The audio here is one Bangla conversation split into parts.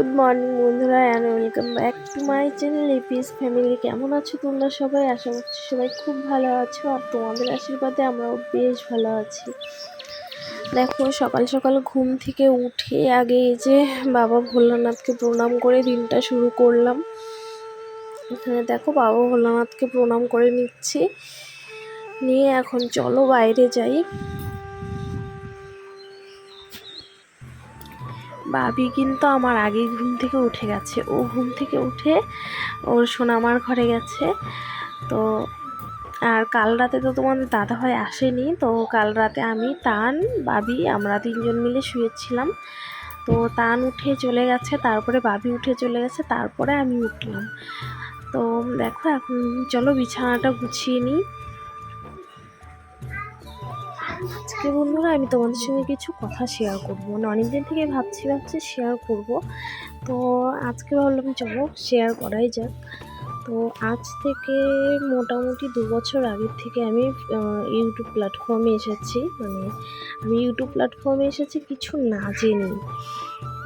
গুড মর্নিং বন্ধুরা and welcome back to my channel APS family কেমন আছো তোমরা সবাই? আশা করছি সবাই খুব ভালো আছো, আর তোমাদের আশীর্বাদে আমরাও বেশ ভালো আছি। দেখো, সকাল সকাল ঘুম থেকে উঠে আগে যে বাবা ভোলানাথকে প্রণাম করে দিনটা শুরু করলাম। এখানে দেখো, বাবা ভোলানাথকে প্রণাম করে নিচ্ছি। নিয়ে এখন চলো বাইরে যাই। বাবি কিন্তু আমার আগে ঘুম থেকে উঠে গেছে। ও ঘুম থেকে উঠে ওর সোনামার ঘরে গেছে। তো আর কাল রাতে তো তোমাদের দাদাভাই আসেনি। তো কাল রাতে আমি, তান বাবি আমরা তিনজন মিলে শুয়েছিলাম। তো তান উঠে চলে গেছে, তারপরে বাবি উঠে চলে গেছে, তারপরে আমি উঠলাম। তো দেখো এখন চলো বিছানাটা গুছিয়ে নিই। আজকে বন্ধুরা আমি তোমাদের সঙ্গে কিছু কথা শেয়ার করব। মানে অনেকদিন থেকে ভাবছি ভাবছি শেয়ার করব। তো আজকে ভাবলাম চলো শেয়ার করাই যাক। তো আজ থেকে মোটামুটি দু বছর আগের থেকে আমি ইউটিউব প্ল্যাটফর্মে এসেছি। মানে আমি ইউটিউব প্ল্যাটফর্মে এসেছি, কিছু না জেনে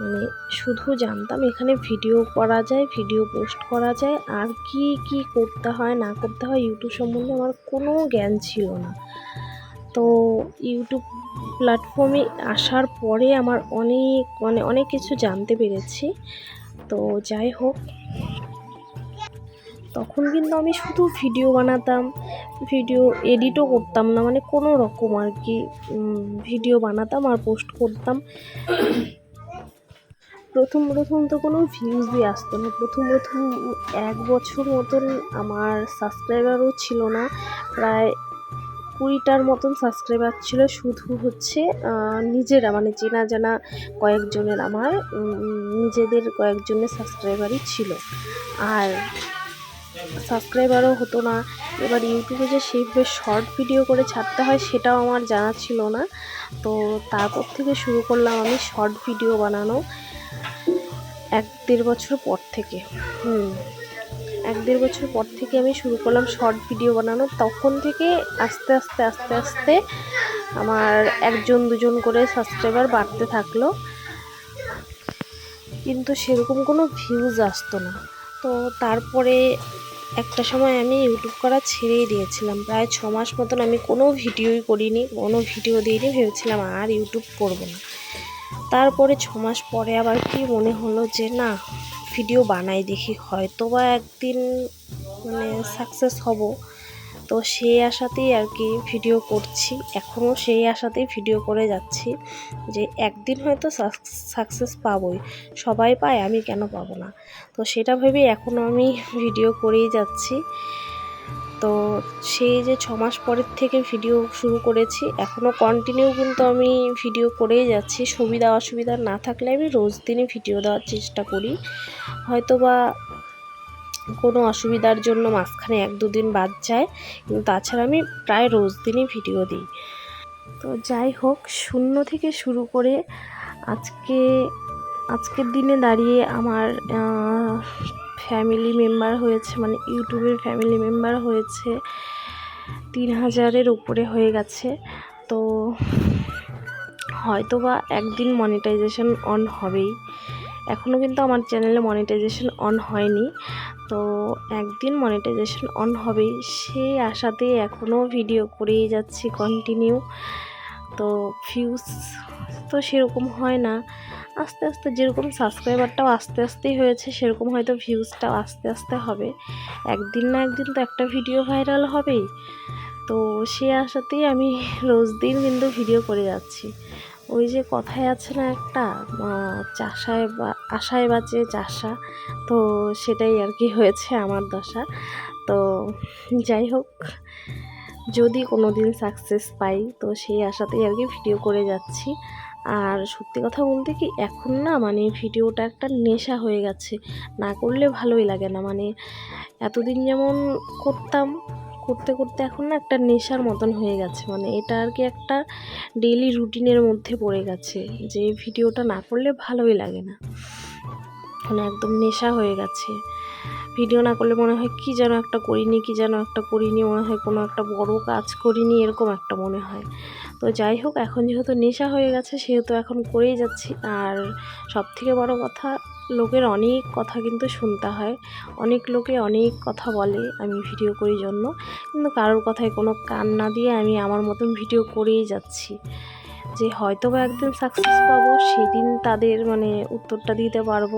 মানে শুধু জানতাম এখানে ভিডিও করা যায় ভিডিও পোস্ট করা যায়, আর কি কি করতে হয়, না করতে হয় ইউটিউব সম্বন্ধে আমার কোনো জ্ঞান ছিল না। তো ইউটিউব প্ল্যাটফর্মে আসার পরে আমার অনেক মানে অনেক কিছু জানতে পেরেছি। তো যাই হোক, তখন কিন্তু আমি শুধু ভিডিও বানাতাম ভিডিও এডিটও করতাম না মানে কোনো রকম আর কি ভিডিও বানাতাম আর পোস্ট করতাম। প্রথম প্রথম তো কোনো ভিউজই আসতো না। প্রথম প্রথম এক বছর মতন আমার সাবস্ক্রাইবারও ছিল না। প্রায় কুড়িটার মতন সাবস্ক্রাইবার ছিল। শুধু হচ্ছে নিজেরা মানে চেনা জানা কয়েকজনের আমার নিজেদের কয়েকজনের সাবস্ক্রাইবারই ছিল। আর সাবস্ক্রাইবারও হতো না। এবার ইউটিউবে যে সেইভাবে শর্ট ভিডিও করে ছাড়তে হয়, সেটাও আমার জানা ছিল না। তো তারপর থেকে শুরু করলাম আমি শর্ট ভিডিও বানানো, এক দেড় বছর পর থেকে। হুম। এক দেড় বছর পর থেকে আমি শুরু করলাম শর্ট ভিডিও বানানো। তখন থেকে আস্তে আস্তে আস্তে আস্তে আমার একজন, দুজন করে সাবস্ক্রাইবার বাড়তে থাকল। কিন্তু সেরকম কোনো ভিউজ আসতো না। তো তারপরে একটা সময় আমি ইউটিউব করা ছেড়েই দিয়েছিলাম। প্রায় ছ মাস মতন আমি কোনো ভিডিওই করিনি, কোনো ভিডিও দিইনি। ভেবেছিলাম আর ইউটিউব করব না। তারপরে ছ মাস পরে আবার কি মনে হলো যে, না ভিডিও বানাই দেখি হয়তো বা একদিন মানে সাকসেস হব। তো সেই আশাতেই আর কি ভিডিও করছি। এখনও সেই আশাতেই ভিডিও করে যাচ্ছি যে একদিন হয়তো সাকসেস পাবই। সবাই পায়, আমি কেন পাবো না? তো সেটা ভেবেই এখনও আমি ভিডিও করেই যাচ্ছি। তো সেই যে ছ মাস পরের থেকে ভিডিও শুরু করেছি এখনও কন্টিনিউ কিন্তু আমি ভিডিও করেই যাচ্ছি। সুবিধা অসুবিধা না থাকলে আমি রোজ দিনই ভিডিও দেওয়ার চেষ্টা করি। হয়তো বা কোনো অসুবিধার জন্য মাঝখানে এক দুদিন বাদ যায়, কিন্তু তাছাড়া আমি প্রায় রোজ দিনই ভিডিও দিই। তো যাই হোক, শূন্য থেকে শুরু করে আজকে, আজকের দিনে দাঁড়িয়ে আমার ফ্যামিলি মেম্বার হয়েছে মানে ইউটিউবের ফ্যামিলি মেম্বার হয়েছে, তিন হাজারের উপরে হয়ে গেছে। তো হয়তো বা একদিন মনিটাইজেশন অন হবেই। এখনও কিন্তু আমার চ্যানেলে মনিটাইজেশন অন হয়নি। তো একদিন মনিটাইজেশন অন হবেই। সেই আশাতেই এখনও ভিডিও করেই যাচ্ছি কন্টিনিউ তো ভিউজ তো সেরকম হয় না। আস্তে আস্তে যেরকম সাবস্ক্রাইবারটাও আস্তে আস্তেই হয়েছে, সেরকম হয়তো ভিউজটাও আস্তে আস্তে হবে। একদিন না একদিন তো একটা ভিডিও ভাইরাল হবেই। তো সে আশাতেই আমি রোজ দিন কিন্তু ভিডিও করে যাচ্ছি। ওই যে কথায় আছে না একটা চাষায় বা, আশায় বাঁচে চাষা। তো সেটাই আর কি হয়েছে আমার দশা। তো যাই হোক যদি কোনো দিন সাকসেস পাই, তো সেই আশাতেই আর কি ভিডিও করে যাচ্ছি। আর সত্যি কথা বলতে কি, এখন না মানে ভিডিওটা একটা নেশা হয়ে গেছে। না করলে ভালোই লাগে না। মানে এতদিন যেমন করতাম, করতে করতে এখন না একটা নেশার মতন হয়ে গেছে। মানে এটা আর কি একটা ডেলি রুটিনের মধ্যে পড়ে গেছে। যে ভিডিওটা না করলে ভালোই লাগে না। মানে একদম নেশা হয়ে গেছে। ভিডিও না করলে মনে হয় কী যেন একটা করিনি, কী যেন একটা করিনি, মনে হয় কোনো একটা বড় কাজ করিনি, এরকম একটা মনে হয়। তো যাই হোক, এখন যেহেতু নেশা হয়ে গেছে, সেহেতু এখন করেই যাচ্ছি। আর সব থেকে বড় কথা, লোকের অনেক কথা কিন্তু শুনতে হয়। অনেক লোকে অনেক কথা বলে আমি ভিডিও করি জন্য। কিন্তু কারোর কথায় কোনো কান না দিয়ে আমি আমার মতন ভিডিও করেই যাচ্ছি। যে হয়তো বা একদিন সাকসেস পাবো, সেদিন তাদের মানে উত্তরটা দিতে পারব।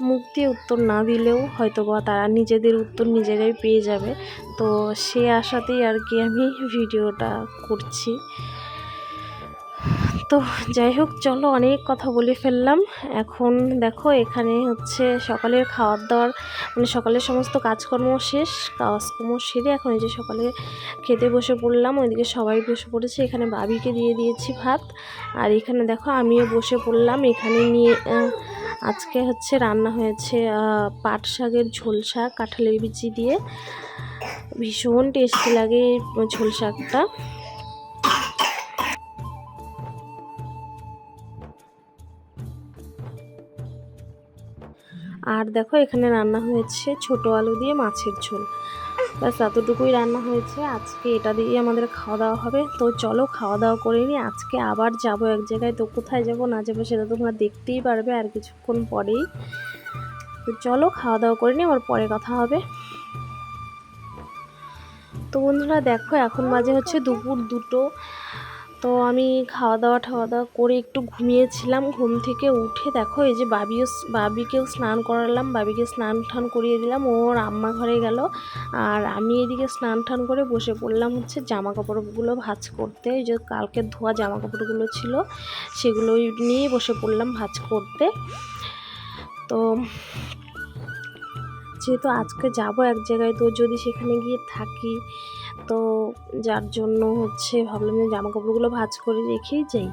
মুখ দিয়ে উত্তর না দিলেও হয়তো বা তারা নিজেদের উত্তর নিজেরাই পেয়ে যাবে। তো সে আশাতেই আর কি আমি ভিডিওটা করছি। তো যাই হোক, চলো অনেক কথা বলে ফেললাম। এখন দেখো, এখানে হচ্ছে সকালের খাওয়ার দাওয়ার মানে সকালের সমস্ত কাজকর্ম শেষ কাজকর্ম সেরে এখন এই যে সকালে খেতে বসে পড়লাম, ওইদিকে সবাই বসে পড়েছে। এখানে বাবিকে দিয়ে দিয়েছি ভাত। আর এখানে দেখো, আমিও বসে পড়লাম। এখানে নিয়ে আজকে হচ্ছে রান্না হয়েছে পাট শাকের ঝোল শাক, কাঁঠালের বিচি দিয়ে। ভীষণ টেস্টি লাগে ঝোল শাকটা। আর দেখো এখানে রান্না হয়েছে ছোট আলু দিয়ে মাছের ঝোল। ব্যাস, এতটুকুই রান্না হয়েছে। আজকে এটা দিয়েই আমাদের খাওয়া দাওয়া হবে। তো চলো খাওয়া দাওয়া করে নিই। আজকে আবার যাব এক জায়গায়। তো কোথায় যাব না যাব সেটা তোমরা দেখতেই পারবে আর কিছুক্ষণ পরেই। তো চলো খাওয়া দাওয়া করে নিই, আবার পরে কথা হবে। তো বন্ধুরা দেখো, এখন মাঝে হচ্ছে দুপুর দুটো। তো আমি খাওয়া দাওয়া ঠাওয়া দাওয়া করে একটু ঘুমিয়েছিলাম। ঘুম থেকে উঠে দেখো, এই যে বাবিও বাবিকেও স্নান করালাম। বাবিকে স্নান টান করিয়ে দিলাম। ওর আম্মা ঘরে গেল। আর আমি এদিকে স্নান টান করে বসে পড়লাম হচ্ছে জামা কাপড়গুলো ভাজ করতে। এই যে কালকে ধোয়া জামা কাপড়গুলো ছিল, সেগুলো নিয়ে বসে পড়লাম ভাজ করতে। তো যেহেতু আজকে যাব এক জায়গায়, তো যদি সেখানে গিয়ে থাকি তো যার জন্য হচ্ছে ভাবলাম যে জামা কাপড়গুলো ভাজ করে রেখেই যাই।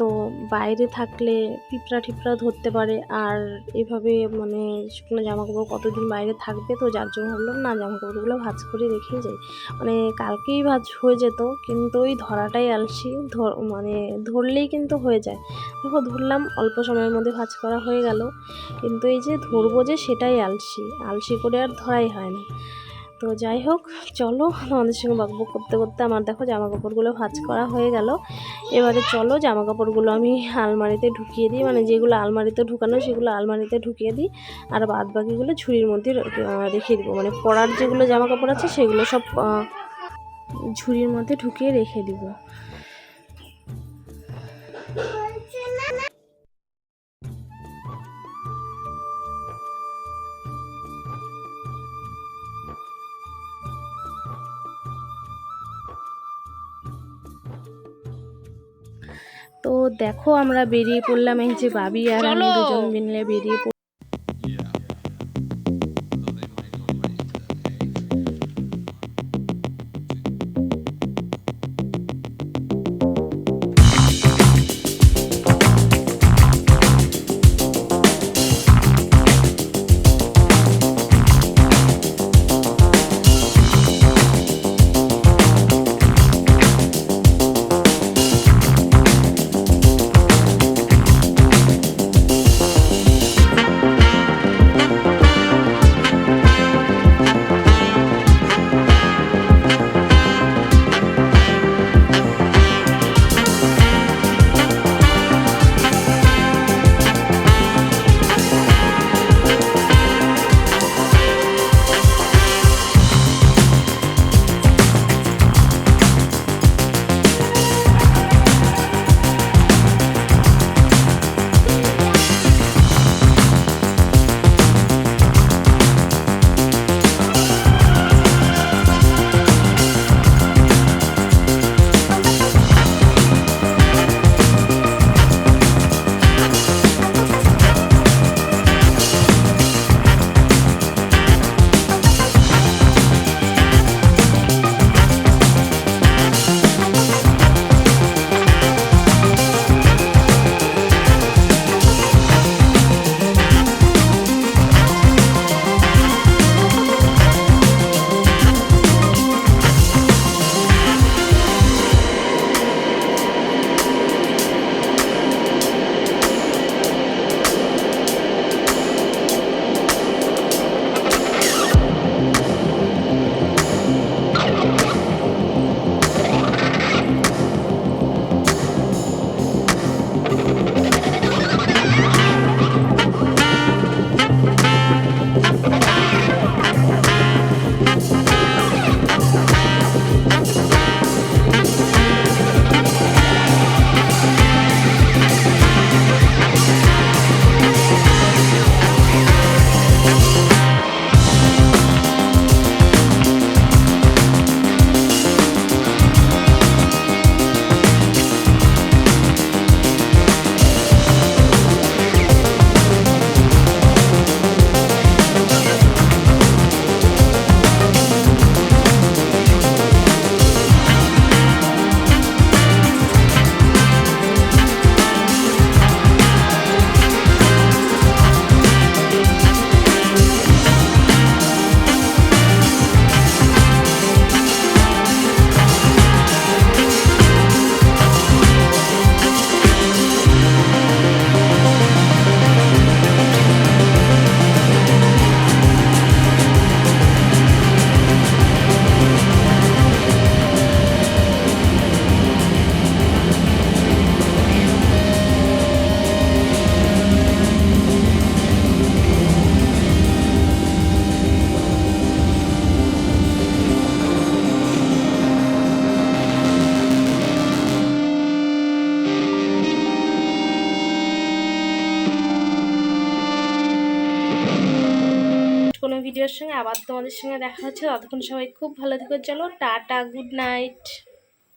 তো বাইরে থাকলে পিঁপড়া টিপড়া ধরতে পারে, আর এভাবে মানে শুকনো জামা কাপড় কতদিন বাইরে থাকবে তো যার জন্য ভাবলাম না জামা কাপড়গুলো ভাজ করে রেখেই যাই। মানে কালকেই ভাজ হয়ে যেত, কিন্তু ওই ধরাটাই আলসি মানে ধরলেই কিন্তু হয়ে যায়। দেখো, ধরলাম, অল্প সময়ের মধ্যে ভাজ করা হয়ে গেল, কিন্তু এই যে ধরবো যে সেটাই আলসি আলসি করে আর ধরাই হয় না। তো যাই হোক, চলো আমাদের সঙ্গে বকবক করতে করতে। আমার দেখো জামা কাপড়গুলো ভাজ করা হয়ে গেল। এবারে চলো জামা কাপড়গুলো আমি আলমারিতে ঢুকিয়ে দিই। মানে যেগুলো আলমারিতে ঢুকানো, সেগুলো আলমারিতে ঢুকিয়ে দিই। আর বাদ বাকিগুলো ঝুড়ির মধ্যে রেখে দেবো। মানে পরার যেগুলো জামা কাপড় আছে, সেগুলো সব ঝুড়ির মধ্যে ঢুকিয়ে রেখে দিব। দেখো আমরা বেরিয়ে পড়লাম এই যে বাবি আর আমি দুজন মিলে বেরিয়ে সঙ্গে আবার তোমাদের সঙ্গে দেখা হচ্ছে। ততক্ষণ সবাই খুব ভালো থেকো। চলো, টাটা, গুড নাইট।